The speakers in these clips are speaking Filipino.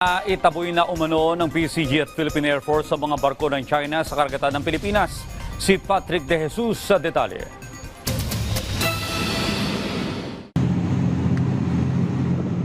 Itaboy na umano ng PCG at Philippine Air Force sa mga barko ng China sa karagatan ng Pilipinas. Si Patrick De Jesus sa detalye.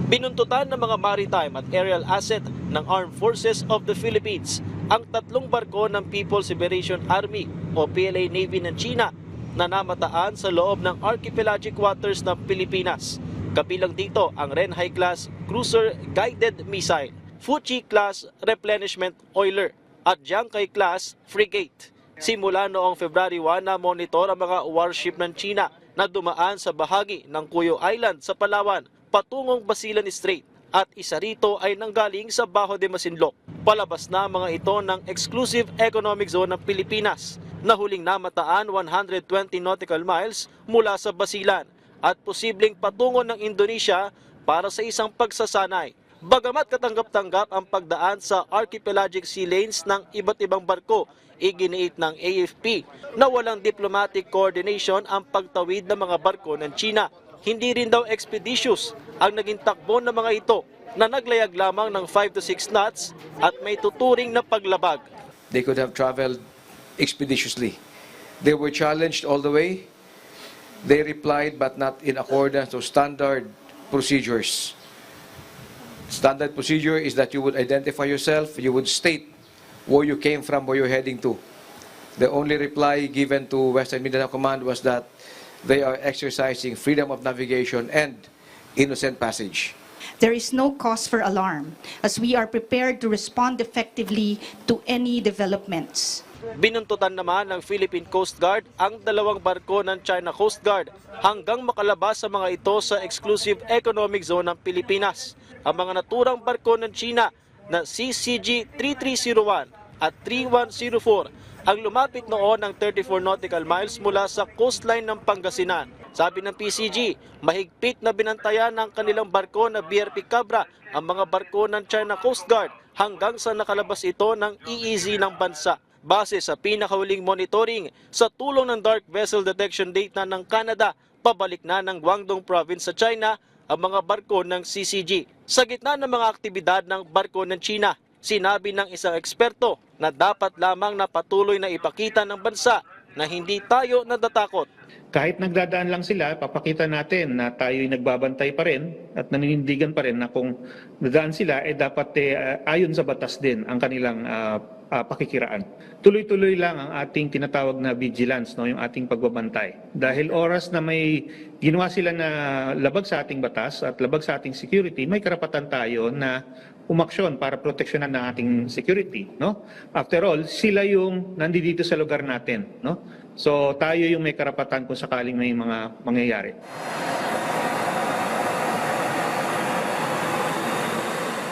Binuntutan ng mga maritime at aerial asset ng Armed Forces of the Philippines ang tatlong barko ng People's Liberation Army o PLA Navy ng China na namataan sa loob ng archipelagic waters ng Pilipinas. Kabilang dito ang Renhai class cruiser guided missile, Fuji class replenishment oiler at Jiangkai class frigate. Simula noong February 1 na monitor ang mga warship ng China na dumaan sa bahagi ng Cuyo Island sa Palawan patungong Basilan Strait at isa rito ay nanggaling sa Bajo de Masinloc. Palabas na mga ito ng Exclusive Economic Zone ng Pilipinas na huling namataan 120 nautical miles mula sa Basilan at posibleng patungo ng Indonesia para sa isang pagsasanay. Bagamat katanggap-tanggap ang pagdaan sa archipelagic sea lanes ng iba't ibang barko, iginiit ng AFP na walang diplomatic coordination ang pagtawid ng mga barko ng China. Hindi rin daw expeditious ang naging takbo ng mga ito na naglayag lamang ng 5 to 6 knots at may tuturing na paglabag. they could have traveled expeditiously. They were challenged all the way. They replied, but not in accordance to standard procedures. Standard procedure is that you would identify yourself, you would state where you came from, where you're heading to. The only reply given to Western Mindanao Command was that they are exercising freedom of navigation and innocent passage. There is no cause for alarm, as we are prepared to respond effectively to any developments. Binuntutan naman ng Philippine Coast Guard ang dalawang barko ng China Coast Guard hanggang makalabas sa mga ito sa Exclusive Economic Zone ng Pilipinas. Ang mga naturang barko ng China na CCG 3301 at 3104 ang lumapit noon ng 34 nautical miles mula sa coastline ng Pangasinan. Sabi ng PCG, mahigpit na binantayan ng kanilang barko na BRP Cabra ang mga barko ng China Coast Guard hanggang sa nakalabas ito ng EEZ ng bansa. Base sa pinakahuling monitoring sa tulong ng Dark Vessel Detection Data ng Canada, pabalik na ng Guangdong Province sa China ang mga barko ng CCG. Sa gitna ng mga aktibidad ng barko ng China, sinabi ng isang eksperto na dapat lamang na patuloy na ipakita ng bansa na hindi tayo natatakot. kahit nagdadaan lang sila, papakita natin na tayo'y nagbabantay pa rin at naninindigan pa rin na kung nadaan sila, eh dapat eh, ayon sa batas din ang kanilang ah, ah, pakikiraan. Tuloy-tuloy lang ang ating tinatawag na vigilance, no, yung ating pagbabantay. Dahil oras na may ginawa sila na labag sa ating batas at labag sa ating security, may karapatan tayo na umaksyon para proteksyonan ng ating security, no? After all, sila yung nandito sa lugar natin, no? So tayo yung may karapatan kung sakaling may mga mangyayari.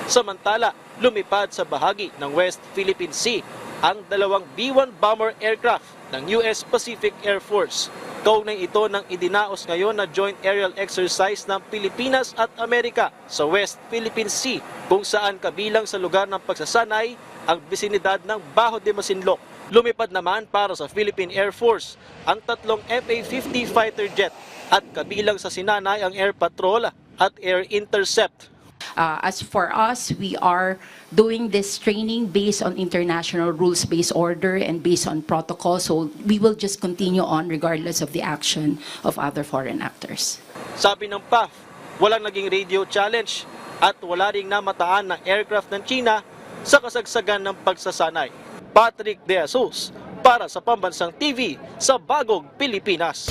Samantala, lumipad sa bahagi ng West Philippine Sea ang dalawang B-1 bomber aircraft ng US Pacific Air Force. Kaugnay ito ng idinaos ngayon na joint aerial exercise ng Pilipinas at Amerika sa West Philippine Sea kung saan kabilang sa lugar ng pagsasanay ang bisinidad ng Bajo de Masinloc. Lumipad naman para sa Philippine Air Force ang tatlong FA-50 fighter jet at kabilang sa sinanay ang Air Patrol at Air Intercept. Uh, as for us, we are doing this training based on international rules-based order and based on protocol. So we will just continue on regardless of the action of other foreign actors. Sabi ng PAF, walang naging radio challenge at wala ring namataan ng aircraft ng China sa kasagsagan ng pagsasanay. Patrick De Jesus para sa Pambansang TV sa Bagong Pilipinas.